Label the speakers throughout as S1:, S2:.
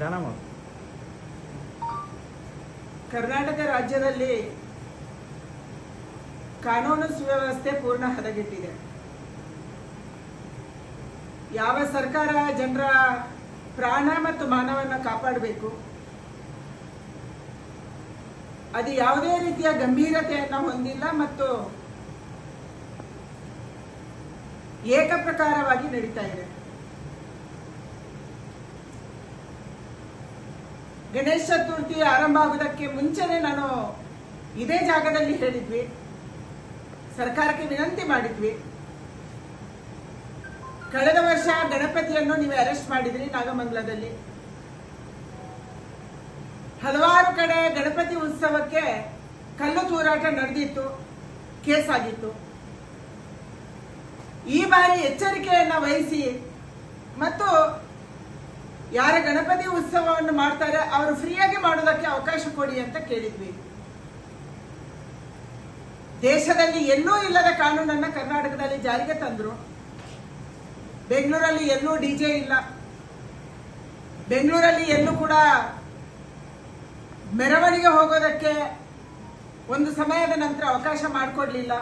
S1: ಮಾಡು.
S2: ಕರ್ನಾಟಕ ರಾಜ್ಯದಲ್ಲಿ ಕಾನೂನು ಸುವ್ಯವಸ್ಥೆ ಪೂರ್ಣ ಹದಗೆಟ್ಟಿದೆ. ಯಾವ ಸರ್ಕಾರ ಜನರ ಪ್ರಾಣ ಮತ್ತು ಮಾನವನ್ನ ಕಾಪಾಡಬೇಕು? ಅದು ಯಾವುದೇ ರೀತಿಯ ಗಂಭೀರತೆಯನ್ನ ಹೊಂದಿಲ್ಲ ಮತ್ತು ಏಕಪ್ರಕಾರವಾಗಿ ನಡೀತಾ ಇದೆ. ಗಣೇಶ ಚತುರ್ಥಿ ಆರಂಭ ಆಗುವುದಕ್ಕೆ ಮುಂಚೆನೆ ನಾನು ಇದೇ ಜಾಗದಲ್ಲಿ ಹೇಳಿದ್ವಿ. ಸರ್ಕಾರಕ್ಕೆ ವಿನಂತಿ ಮಾಡಿದ್ವಿ. ಕಳೆದ ವರ್ಷ ಗಣಪತಿಯನ್ನು ನೀವು ಅರೆಸ್ಟ್ ಮಾಡಿದ್ರಿ ನಾಗಮಂಗಲದಲ್ಲಿ. ಹಲವಾರು ಕಡೆ ಗಣಪತಿ ಉತ್ಸವಕ್ಕೆ ಕಲ್ಲು ತೂರಾಟ ನಡೆದಿತ್ತು, ಕೇಸ್ ಆಗಿತ್ತು. ಈ ಬಾರಿ ಎಚ್ಚರಿಕೆಯನ್ನ ವಹಿಸಿ ಮತ್ತು ಯಾರ ಗಣಪತಿ ಉತ್ಸವವನ್ನು ಮಾಡ್ತಾರೆ, ಅವರು ಫ್ರೀಯಾಗಿ ಮಾಡೋದಕ್ಕೆ ಅವಕಾಶ ಕೊಡಿ ಅಂತ ಕೇಳಿದ್ವಿ. ದೇಶದಲ್ಲಿ ಎಲ್ಲೂ ಇಲ್ಲದ ಕಾನೂನನ್ನ ಕರ್ನಾಟಕದಲ್ಲಿ ಜಾರಿಗೆ ತಂದ್ರು. ಬೆಂಗಳೂರಲ್ಲಿ ಎಲ್ಲೂ ಡಿಜೆ ಇಲ್ಲ. ಬೆಂಗಳೂರಲ್ಲಿ ಎಲ್ಲೂ ಕೂಡ ಮೆರವಣಿಗೆ ಹೋಗೋದಕ್ಕೆ ಒಂದು ಸಮಯದ ನಂತರ ಅವಕಾಶ ಮಾಡಿಕೊಡ್ಲಿಲ್ಲ.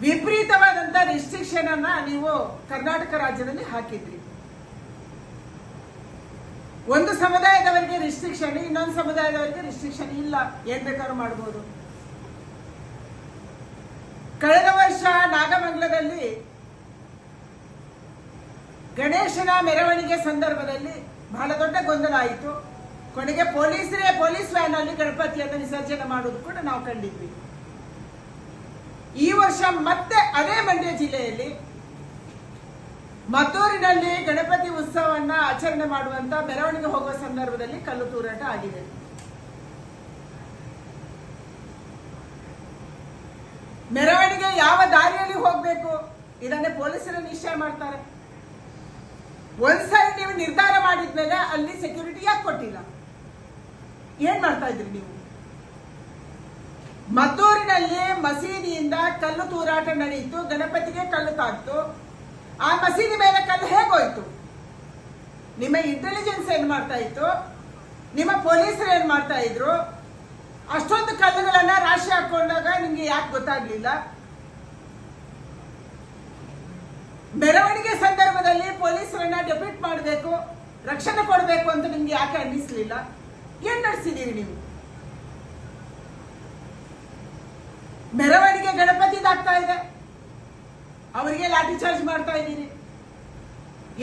S2: ವಿಪರೀತವಾದಂತ ರಿಸ್ಟ್ರಿಕ್ಷನ್ ಅನ್ನ ನೀವು ಕರ್ನಾಟಕ ರಾಜ್ಯದಲ್ಲಿ ಹಾಕಿದ್ರಿ. ಒಂದು ಸಮುದಾಯದವರಿಗೆ ರಿಸ್ಟ್ರಿಕ್ಷನ್ ಇನ್ನೊಂದು ಸಮುದಾಯದವರಿಗೆ ರಿಸ್ಟ್ರಿಕ್ಷನ್ ಇಲ್ಲ. ಏನ್ ಬೇಕಾದ್ರೂ ಮಾಡಬಹುದು ಕಳೆದ ವರ್ಷ ನಾಗಮಂಗಲದಲ್ಲಿ ಗಣೇಶನ ಮೆರವಣಿಗೆ ಸಂದರ್ಭದಲ್ಲಿ ಬಹಳ ದೊಡ್ಡ ಗೊಂದಲ ಆಯಿತು. ಕೊನೆಗೆ ಪೊಲೀಸರೇ, ಪೊಲೀಸ್ ವ್ಯಾನ್ ಅಲ್ಲಿ ಗಣಪತಿಯನ್ನು ವಿಸರ್ಜನೆ ಮಾಡುವುದು ಕೂಡ ನಾವು ಕಂಡಿದ್ವಿ. ಈ ವರ್ಷ ಮತ್ತೆ ಅದೇ ಮಂಡ್ಯ ಜಿಲ್ಲೆಯಲ್ಲಿ ಮದ್ದೂರಿನಲ್ಲಿ ಗಣಪತಿ ಉತ್ಸವವನ್ನ ಆಚರಣೆ ಮಾಡುವಂತ ಮೆರವಣಿಗೆ ಹೋಗುವ ಸಂದರ್ಭದಲ್ಲಿ ಕಲ್ಲು ತೂರಾಟ ಆಗಿದೆ. ಮೆರವಣಿಗೆ ಯಾವ ದಾರಿಯಲ್ಲಿ ಹೋಗ್ಬೇಕು? ಇದನ್ನೇ ಪೊಲೀಸರು ನಿಶ್ಚಯ ಮಾಡ್ತಾರೆ. ಒಂದ್ಸರಿ ನೀವು ನಿರ್ಧಾರ ಮಾಡಿದ್ಮೇಲೆ ಅಲ್ಲಿ ಸೆಕ್ಯೂರಿಟಿ ಯಾಕೆ ಕೊಟ್ಟಿಲ್ಲ? ಏನ್ ಮಾಡ್ತಾ ಇದ್ರಿ ನೀವು? ಮದ್ದೂರಿನಲ್ಲಿ ಮಸೀದಿಯಿಂದ ಕಲ್ಲು ತೂರಾಟ ನಡೆಯಿತು, ಗಣಪತಿಗೆ ಕಲ್ಲು ತಾಕ್ತು ಮಸೀದಿ ಮೇಲೆ ಕಲ್ಲು ಹೇಗೋಯ್ತು? ನಿಮ್ಮ ಇಂಟೆಲಿಜೆನ್ಸ್ ಏನ್ ಮಾಡ್ತಾ ಇತ್ತು? ನಿಮ್ಮ ಪೊಲೀಸರು ಏನ್ ಮಾಡ್ತಾ ಇದ್ರು? ಅಷ್ಟೊಂದು ಕಲ್ಲುಗಳನ್ನ ರಾಶಿ ಹಾಕೊಂಡಾಗ ನಿಮ್ಗೆ ಯಾಕೆ ಗೊತ್ತಾಗ್ಲಿಲ್ಲ? ಮೆರವಣಿಗೆ ಸಂದರ್ಭದಲ್ಲಿ ಪೊಲೀಸರನ್ನ ಡೆಪ್ಯೂಟ್ ಮಾಡಬೇಕು, ರಕ್ಷಣೆ ಕೊಡಬೇಕು ಅಂತ ನಿಮ್ಗೆ ಯಾಕೆ ಅನ್ನಿಸ್ಲಿಲ್ಲ? ಏನ್ ನಡೆಸಿದೀರಿ ನೀವು? ಮೆರವಣಿಗೆ ಗಣಪತಿದಾಗ್ತಾ ಇದೆ. ಅವರಿಗೆ ಲಾಠಿ ಚಾರ್ಜ್ ಮಾಡ್ತಾ ಇದ್ದೀರಿ.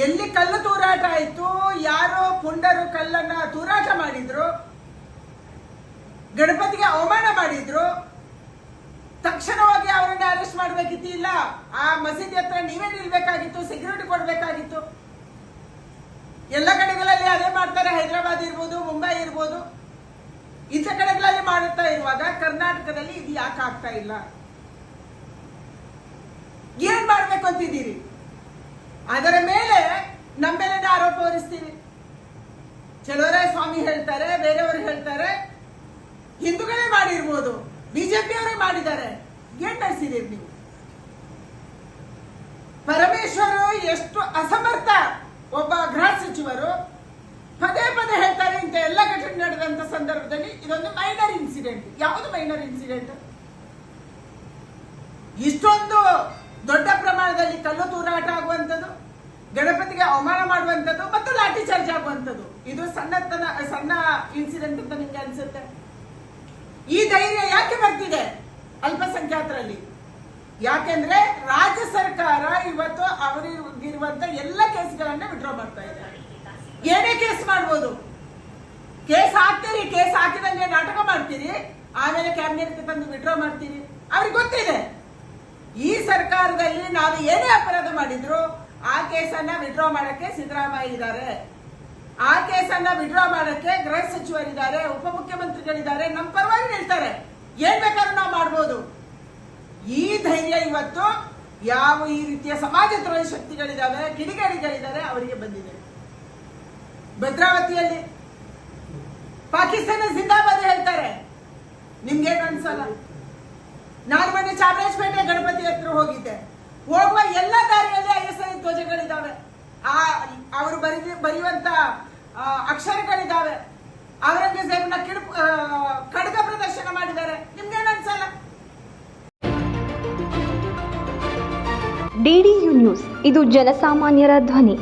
S2: ಎಲ್ಲಿ ಕಲ್ಲು ತೂರಾಟ ಆಯ್ತು, ಯಾರೋ ಪುಂಡರು ಕಲ್ಲನ್ನ ತೂರಾಟ ಮಾಡಿದ್ರು, ಗಣಪತಿಗೆ ಅವಮಾನ ಮಾಡಿದ್ರು, ತಕ್ಷಣವಾಗಿ ಅವರನ್ನ ಅರೆಸ್ಟ್ ಮಾಡಬೇಕಿತ್ತು ಇಲ್ಲ ಆ ಮಸೀದಿ ಹತ್ರ ನೀವೇ ನಿಲ್ಬೇಕಾಗಿತ್ತು ಸೆಕ್ಯೂರಿಟಿ ಕೊಡ್ಬೇಕಾಗಿತ್ತು. ಎಲ್ಲ ಕಡೆಗಳಲ್ಲಿ ಅದೇ ಮಾಡ್ತಾರೆ, ಹೈದರಾಬಾದ್ ಇರ್ಬೋದು, ಮುಂಬೈ ಇರ್ಬೋದು. ಇಂಥ ಕಡೆಗಳಲ್ಲಿ ಮಾಡುತ್ತಾ ಇರುವಾಗ ಕರ್ನಾಟಕದಲ್ಲಿ ಇದು ಯಾಕೆ ಆಗ್ತಾ ಇಲ್ಲ? ಏನ್ ಮಾಡ್ಬೇಕು ಅಂತಿದ್ದೀರಿ? ಅದರ ಮೇಲೆ ನಮ್ಮ ಆರೋಪ ಹೊರಿಸ್ತೀವಿ. ಚಲೋರೇ ಸ್ವಾಮಿ ಹೇಳ್ತಾರೆ, ಬೇರೆಯವರು ಹೇಳ್ತಾರೆ. ಹಿಂದೂಗಳೇ ಮಾಡಿರ್ಬೋದು, ಬಿಜೆಪಿಯವರೇ ಮಾಡಿದ್ದಾರೆ. ಏನ್ ನಡೆಸಿದೀರಿ ನೀವು? ಪರಮೇಶ್ವರು ಎಷ್ಟು ಅಸಮರ್ಥ ಒಬ್ಬ ಗೃಹ ಸಚಿವರು. ಪದೇ ಪದೇ ಹೇಳ್ತಾರೆ, ಇಂಥ ಎಲ್ಲ ಘಟನೆ ನಡೆದಂತ ಸಂದರ್ಭದಲ್ಲಿ ಇದೊಂದು ಮೈನರ್ ಇನ್ಸಿಡೆಂಟ್ ಯಾವುದು ಮೈನರ್ ಇನ್ಸಿಡೆಂಟ್ ಇಷ್ಟೊಂದು ದೊಡ್ಡ ಪ್ರಮಾಣದಲ್ಲಿ ಕಲ್ಲು ತೂರಾಟ ಆಗುವಂಥದ್ದು ಗಣಪತಿಗೆ ಅವಮಾನ ಮಾಡುವಂಥದ್ದು ಮತ್ತು ಲಾಠಿ ಚಾರ್ಜ್ ಆಗುವಂಥದ್ದು ಇದು ಸಣ್ಣತನ, ಸಣ್ಣ ಇನ್ಸಿಡೆಂಟ್ ಅಂತ ನಿಮ್ಗೆ ಅನ್ಸುತ್ತೆ? ಈ ಧೈರ್ಯ ಯಾಕೆ ಬರ್ತಿದೆ ಅಲ್ಪಸಂಖ್ಯಾತರಲ್ಲಿ? ಯಾಕೆಂದ್ರೆ ರಾಜ್ಯ ಸರ್ಕಾರ ಇವತ್ತು ಅವರಿಗಿರುವಂತ ಎಲ್ಲ ಕೇಸ್ಗಳನ್ನ ವಿಡ್ರಾ ಮಾಡ್ತಾ ಇದೆ ಏನೇ ಕೇಸ್ ಮಾಡ್ಬೋದು? ಕೇಸ್ ಹಾಕ್ತೀರಿ, ಕೇಸ್ ಹಾಕಿದಂಗೆ ನಾಟಕ ಮಾಡ್ತೀರಿ, ಆಮೇಲೆ ಕ್ಯಾಬಿನೆಟ್ ತಂದು ವಿಡ್ರಾ ಮಾಡ್ತೀರಿ. ಅವ್ರಿಗೆ ಗೊತ್ತಿದೆ. ಈ ಸರ್ಕಾರದಲ್ಲಿ ನಾವು ಏನೇ ಅಪರಾಧ ಮಾಡಿದ್ರು ಆ ಕೇಸನ್ನ ವಿಡ್ರಾ ಮಾಡಕ್ಕೆ ಸಿದ್ದರಾಮಯ್ಯ ಇದ್ದಾರೆ. ಆ ಕೇಸನ್ನ ವಿಡ್ರಾ ಮಾಡಕ್ಕೆ ಗೃಹ ಸಚಿವರಿದ್ದಾರೆ, ಉಪಮುಖ್ಯಮಂತ್ರಿಗಳಿದ್ದಾರೆ ನಮ್ಮ ಪರವಾಗಿ ಹೇಳ್ತಾರೆ. ಏನ್ ಬೇಕಾದ್ರೂ ನಾವು ಮಾಡ್ಬೋದು. ಈ ಧೈರ್ಯ ಇವತ್ತು ಯಾವ ಈ ರೀತಿಯ ಸಮಾಜ ದ್ರೋಹಿ ಶಕ್ತಿಗಳಿದಾವೆ ಕಿಡಿಗೇಡಿಗಳಿದ್ದಾರೆ, ಅವರಿಗೆ ಬಂದಿದೆ. ಭದ್ರಾವತಿಯಲ್ಲಿ ಪಾಕಿಸ್ತಾನ ಜಿಂದಾಬಾದ್ ಹೇಳ್ತಾರೆ. ನಿಮ್ಗೇನು ಅನ್ಸಲ್ಲ? ನಾನು ಮೊನ್ನೆ ಚಾಮರಾಜಪೇಟೆ ಗಣಪತಿ ಹತ್ರ ಹೋಗಿದ್ದೆ. ಹೋಗುವ ಎಲ್ಲ ದಾರಿಯಲ್ಲಿ ಐ ಎಸ್ ಧ್ವಜಗಳಿದ್ದಾವೆ. ಆ, ಅವರು ಬರೀ ಬರೆಯುವಂತ ಆ, ಅಕ್ಷರಗಳಿದಾವೆ ಔರಂಗಜೇಬನ ಕಿಡು ಆ, ಖಡ್ಗ ಪ್ರದರ್ಶನ ಮಾಡಿದ್ದಾರೆ. ನಿಮ್ಗೇನು ಅನ್ಸಲ್ಲ?
S1: ಡಿಡಿಯು ನ್ಯೂಸ್ ಇದು ಜನಸಾಮಾನ್ಯರ ಧ್ವನಿ.